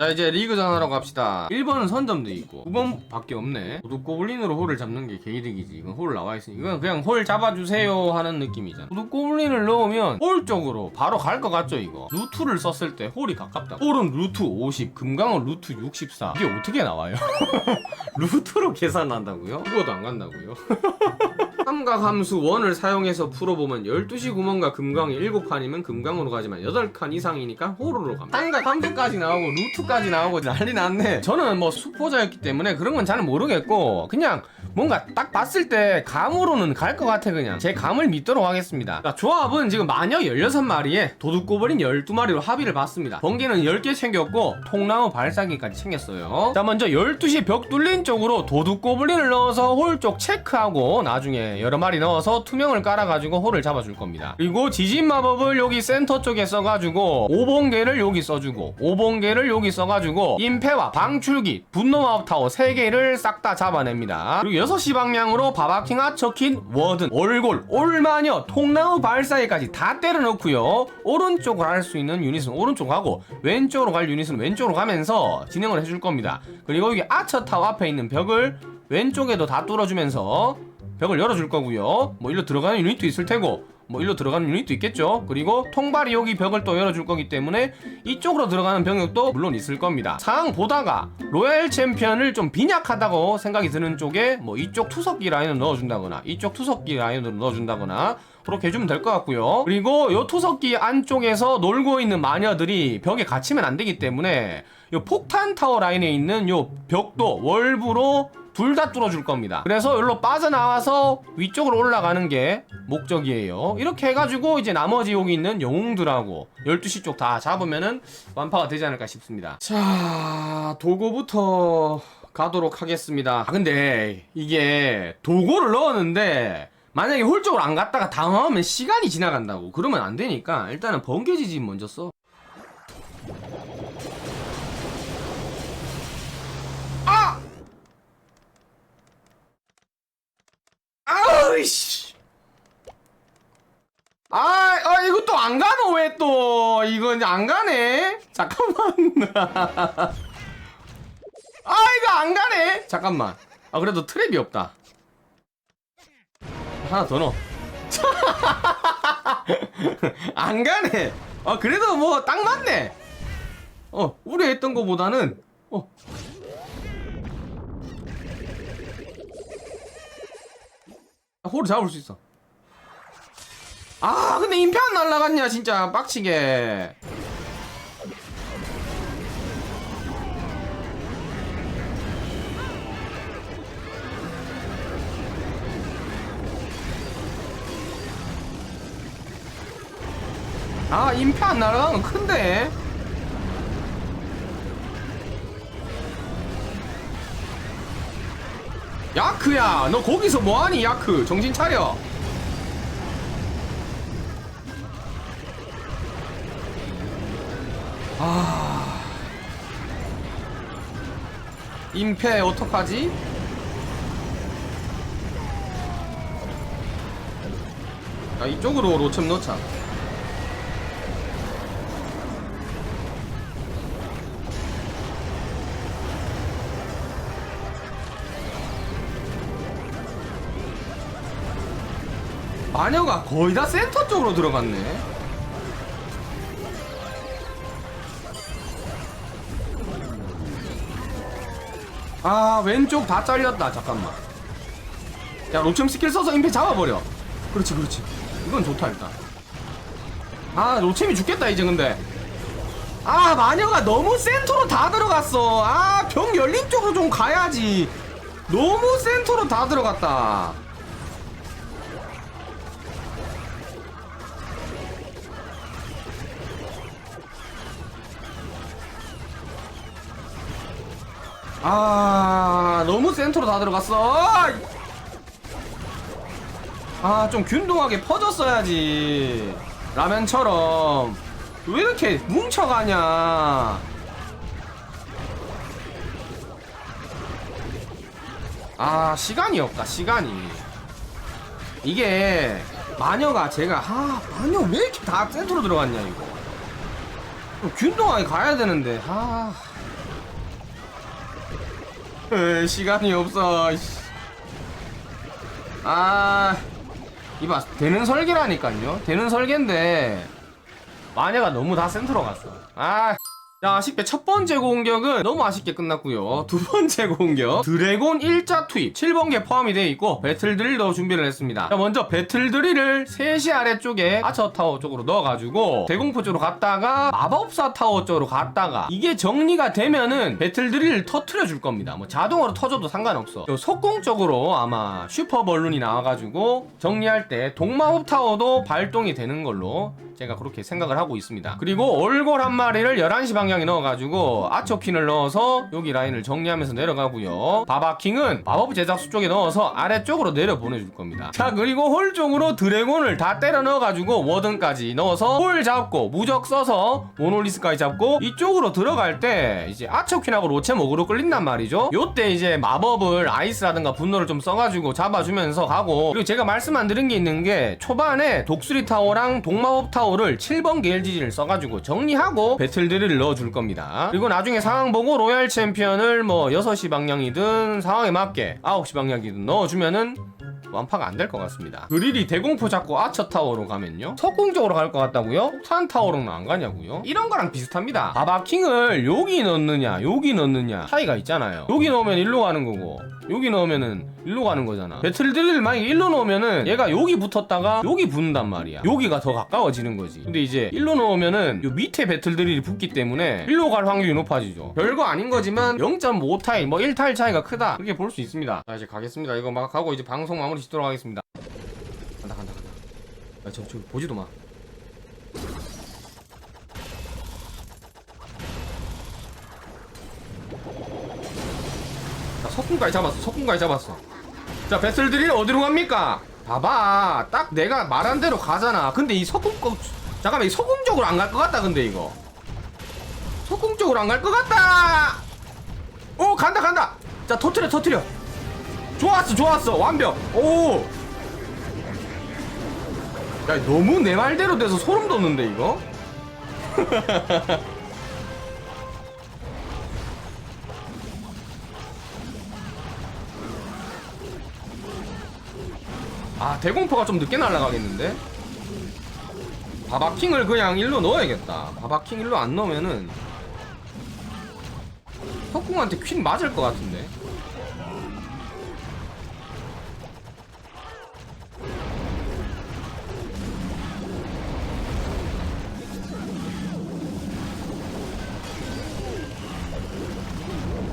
자 이제 리그 전 하러 갑시다 1번은 선점도 있고 9번 밖에 없네 도둑 고블린으로 홀을 잡는 게 개이득이지 이건 홀 나와있으니 이건 그냥 홀 잡아주세요 하는 느낌이잖아 도둑 고블린을 넣으면 홀 쪽으로 바로 갈 것 같죠 이거 루트를 썼을 때 홀이 가깝다 홀은 루트 50 금강은 루트 64 이게 어떻게 나와요? 루트로 계산한다고요? 죽어도 안 간다고요? 삼각 함수 1을 사용해서 풀어보면 12시 구멍과 금강이 7칸이면 금강으로 가지만 8칸 이상이니까 호로로 갑니다. 삼각 함수까지 나오고 루트 까지 나오고 난리 났네. 저는 뭐 수포자였기 때문에 그런 건 잘 모르겠고 그냥 뭔가 딱 봤을 때 감으로는 갈 것 같아 그냥. 제 감을 믿도록 하겠습니다. 자, 조합은 지금 마녀 16마리에 도둑고블린 12마리로 합의를 봤습니다. 번개는 10개 챙겼고 통나무 발사기까지 챙겼어요. 자 먼저 12시 벽 뚫린 쪽으로 도둑고블린을 넣어서 홀 쪽 체크하고 나중에 여러 마리 넣어서 투명을 깔아가지고 홀을 잡아줄 겁니다. 그리고 지진 마법을 여기 센터 쪽에 써가지고 5번개를 여기 써주고 5번개를 여기 써가지고 임페와 방출기 분노 마법 타워 3개를 싹 다 잡아냅니다. 그리고 6시 방향으로 바바킹아 적힌 워든 올골 올마녀 통나무 발사기까지 다 때려 넣고요. 오른쪽으로 할 수 있는 유닛은 오른쪽으로 가고 왼쪽으로 갈 유닛은 왼쪽으로 가면서 진행을 해줄 겁니다. 그리고 여기 아처 타워 앞에 있는 벽을 왼쪽에도 다 뚫어주면서 벽을 열어줄 거고요. 뭐 일로 들어가는 유닛도 있을 테고 뭐 일로 들어가는 유닛도 있겠죠. 그리고 통발이 여기 벽을 또 열어줄 거기 때문에 이쪽으로 들어가는 병력도 물론 있을 겁니다. 상황 보다가 로얄 챔피언을 좀 빈약하다고 생각이 드는 쪽에 뭐 이쪽 투석기 라인을 넣어준다거나 이쪽 투석기 라인으로 넣어준다거나 그렇게 해주면 될 것 같고요. 그리고 요 투석기 안쪽에서 놀고 있는 마녀들이 벽에 갇히면 안 되기 때문에 요 폭탄 타워 라인에 있는 요 벽도 월부로 둘 다 뚫어줄 겁니다. 그래서 여기로 빠져나와서 위쪽으로 올라가는 게 목적이에요. 이렇게 해가지고 이제 나머지 여기 있는 영웅들하고 12시 쪽 다 잡으면은 완파가 되지 않을까 싶습니다. 자, 도구부터 가도록 하겠습니다. 아, 근데 이게 도구를 넣었는데 만약에 홀 쪽으로 안 갔다가 당황하면 시간이 지나간다고. 그러면 안 되니까 일단은 번개지진 먼저 써. 아! 아우씨. 아, 아, 이거 또 안 가노, 왜 또? 이거 이제 안 가네? 잠깐만. 아, 이거 안 가네? 잠깐만. 아, 그래도 트랩이 없다. 하나 더 넣어. 안 가네. 아, 그래도 뭐, 딱 맞네. 어, 우려했던 거보다는, 어. 호를 잡을 수 있어. 아, 근데 안 날라갔냐, 진짜. 빡치게. 아, 인표 안 날아간 건 큰데? 야크야, 너 거기서 뭐하니, 야크? 정신 차려. 아. 임패 어떡하지? 야, 이쪽으로 로챔 넣자. 마녀가 거의 다 센터 쪽으로 들어갔네. 아 왼쪽 다 잘렸다. 잠깐만. 야 로첨 스킬 써서 임페 잡아버려. 그렇지 그렇지. 이건 좋다 일단. 아 로챔이 죽겠다 이제 근데. 아 마녀가 너무 센터로 다 들어갔어. 아 병 열린 쪽으로 좀 가야지. 너무 센터로 다 들어갔다 아 너무 센터로 다 들어갔어. 아 좀 균등하게 퍼졌어야지. 라면처럼. 왜 이렇게 뭉쳐가냐. 아 시간이 없다 시간이. 이게 마녀가 제가 아 마녀 왜 이렇게 다 센터로 들어갔냐 이거. 좀 균등하게 가야 되는데 아 으, 시간이 없어 씨. 아 이봐 되는 설계라니까요? 되는 설계인데. 마녀가 너무 다 센터로 갔어. 아 자, 아쉽게 첫 번째 공격은 너무 아쉽게 끝났고요. 두 번째 공격 드래곤 일자 투입 7번개 포함이 되어 있고 배틀 드릴도 준비를 했습니다. 자, 먼저 배틀 드릴을 3시 아래쪽에 아처 타워 쪽으로 넣어가지고 대공포 쪽으로 갔다가 마법사 타워 쪽으로 갔다가 이게 정리가 되면은 배틀 드릴을 터트려 줄 겁니다. 뭐 자동으로 터져도 상관없어. 요 속공 쪽으로 아마 슈퍼 벌룬이 나와가지고 정리할 때 동마법 타워도 발동이 되는 걸로 제가 그렇게 생각을 하고 있습니다. 그리고 올골 한 마리를 11시 방향 에 넣어가지고 아초퀸을 넣어서 여기 라인을 정리하면서 내려가고요. 바바킹은 마법 제작수 쪽에 넣어서 아래쪽으로 내려 보내줄 겁니다. 자 그리고 홀 쪽으로 드래곤을 다 때려 넣어가지고 워든까지 넣어서 홀 잡고 무적 써서 모놀리스까지 잡고 이쪽으로 들어갈 때 이제 아초퀸하고 로체 목으로 끌린단 말이죠. 요때 이제 마법을 아이스라든가 분노를 좀 써가지고 잡아주면서 가고 그리고 제가 말씀 안 드린 게 있는 게 초반에 독수리 타워랑 동마법 타워를 7번 게일지지를 써가지고 정리하고 배틀드릴을 넣어 줄 겁니다. 그리고 나중에 상황 보고 로얄 챔피언을 뭐 6시 방향이든 상황에 맞게 9시 방향이든 넣어주면은 완파가 안 될 것 같습니다. 그릴이 대공포 잡고 아처 타워로 가면요. 석궁 쪽으로 갈 것 같다고요? 폭탄 타워로는 안 가냐고요? 이런 거랑 비슷합니다. 바바킹을 여기 넣느냐, 여기 넣느냐 차이가 있잖아요. 여기 넣으면 일로 가는 거고, 여기 넣으면은 일로 가는 거잖아. 배틀 드릴 만약에 일로 넣으면은 얘가 여기 붙었다가 여기 붙는단 말이야. 여기가 더 가까워지는 거지. 근데 이제 일로 넣으면은 요 밑에 배틀 드릴이 붙기 때문에 일로 갈 확률이 높아지죠. 별거 아닌 거지만 0.5타일, 뭐 1타일 차이가 크다. 그렇게 볼 수 있습니다. 자, 이제 가겠습니다. 이거 막 하고 이제 방송 마무리 짓도록 하겠습니다. 간다, 간다, 간다. 아, 저, 저, 보지도 마. 자, 석궁까지 잡았어. 석궁까지 잡았어. 자, 배틀들이 어디로 갑니까? 봐봐. 딱 내가 말한 대로 가잖아. 근데 이 석궁 거, 잠깐만, 이 석궁 쪽으로 안 갈 것 같다, 근데 이거. 석궁 쪽으로 안 갈 것 같다! 오, 간다, 간다! 자, 터트려, 터트려. 좋았어, 좋았어. 완벽. 오! 야, 너무 내 말대로 돼서 소름 돋는데, 이거? 아 대공포가 좀 늦게 날아가겠는데? 바바킹을 그냥 일로 넣어야겠다 바바킹 일로 안 넣으면은 석궁한테 퀸 맞을 것 같은데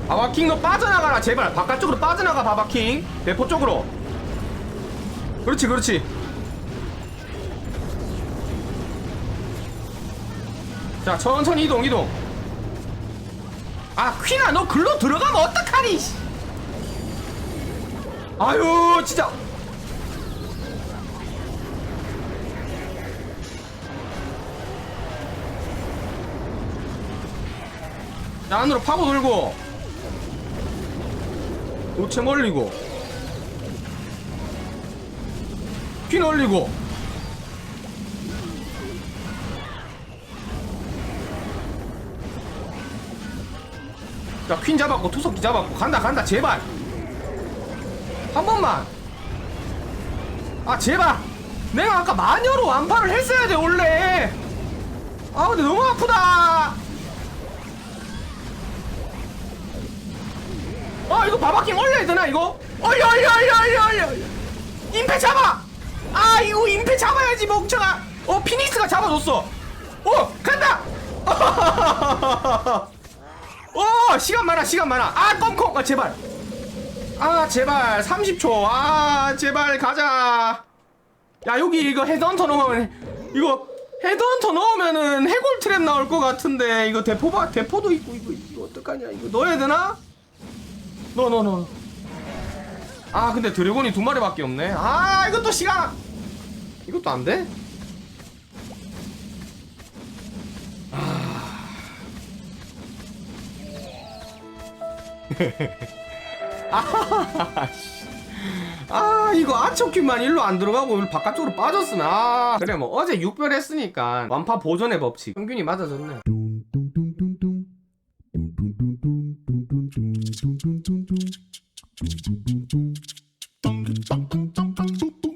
바바킹 너 빠져나가라 제발. 바깥쪽으로 빠져나가 바바킹. 대포 쪽으로. 그렇지 그렇지. 자 천천히 이동 이동. 아 퀸아 너 글로 들어가면 어떡하니 씨. 아유 진짜. 자 안으로 파고 들고 우체 멀리고. 퀸 올리고. 자 퀸 잡았고 투석기 잡았고. 간다 간다 제발. 한 번만. 아 제발. 내가 아까 마녀로 완파를 했어야 돼 원래. 아 근데 너무 아프다 아 이거 바바킹 올려야 되나 이거? 올려 올려 올려 올려 올려. 임페 잡아! 아 이거 임페 잡아야지 멍청아. 어 피닉스가 잡아줬어. 어 간다! 어 시간 많아 시간 많아. 아 껌콩! 아 제발. 아 제발. 30초. 아 제발 가자. 야 여기 이거 헤드헌터 넣으면 이거 헤드헌터 넣으면은 해골 트랩 나올 것 같은데 이거 대포바 대포도 있고 이거 이거 어떡하냐? 이거 넣어야 되나 넣어 아 근데 드래곤이 두 마리밖에 없네. 아 이것도 시간! 이것도 안 돼? 아, 씨. 아 이거 아초큐만 일로 안 들어가고 바깥쪽으로 빠졌으면. 아 그래 뭐 어제 6별 했으니까 완파 보존의 법칙. 평균이 맞아졌네